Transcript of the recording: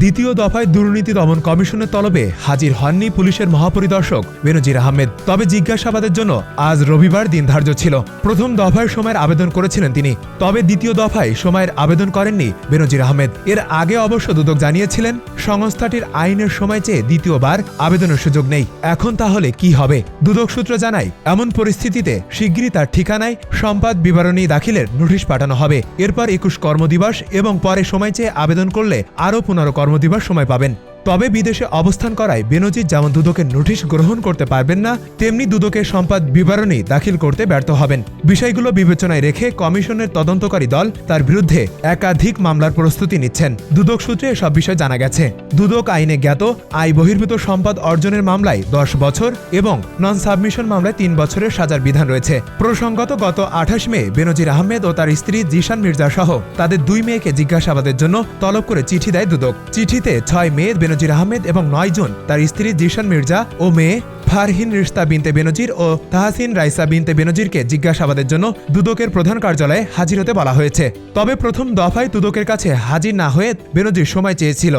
দ্বিতীয় দফায় দুর্নীতি দমন কমিশনের তলবে হাজির হননি পুলিশের মহাপরিদর্শক বেনজির আহমেদ। তবে জিজ্ঞাসাবাদের জন্য আজ রবিবার দিন ধার্য ছিল। প্রথম দফায় সময়ের আবেদন করেছিলেন তিনি। তবে দ্বিতীয় দফায় সময়ের আবেদন করেননি বেনজির আহমেদ। এর আগে অবশ্য দুদক জানিয়েছিলেন, সংস্থাটির আইনের সময় চেয়ে দ্বিতীয়বার আবেদনের সুযোগ নেই। এখন তাহলে কি হবে? দুদক সূত্র জানায়, এমন পরিস্থিতিতে শিগগিরই তার ঠিকানায় সম্পাদ বিবরণী দাখিলের নোটিশ পাঠানো হবে। এরপর একুশ কর্মদিবস এবং পরে সময় চেয়ে আবেদন করলে আরও পনেরো কর্মদিবস সময় পাবেন। তবে বিদেশে অবস্থান করায় বেনজির যেমন দুদকের নোটিশ গ্রহণ করতে পারবেন না, তেমনি দুদকের সম্পাদ বিবরণী দাখিল করতে ব্যর্থ হবেন। বিষয়গুলো বিবেচনায় রেখে কমিশনের তদন্তকারী দল তার বিরুদ্ধে একাধিক মামলার প্রস্তুতি নিচ্ছেন। দুদক সূত্রে এসব বিষয় জানা গেছে। দুদক আইনে জ্ঞাত, আয় বহির্ভূত সম্পদ অর্জনের মামলায় দশ বছর এবং নন সাবমিশন মামলায় তিন বছরের সাজার বিধান রয়েছে। প্রসঙ্গত গত আঠাশ মে বেনজির আহমেদ ও তার স্ত্রী জিশান মির্জা সহ তাদের দুই মেয়েকে জিজ্ঞাসাবাদের জন্য তলব করে চিঠি দেয় দুদক। চিঠিতে ছয় মে বেনজির আহমেদ এবং নয় জুন। তার স্ত্রী জিশান মির্জা ও মেয়ে ফারহিন রিস্তা বিনতে বেনজির ও তাহাসিন রাইসা বিনতে বেনজিরকে জিজ্ঞাসাবাদের জন্য দুদকের প্রধান কার্যালয়ে হাজির হতে বলা হয়েছে। তবে প্রথম দফায় দুদকের কাছে হাজির না হয়ে বেনজির সময় চেয়েছিল।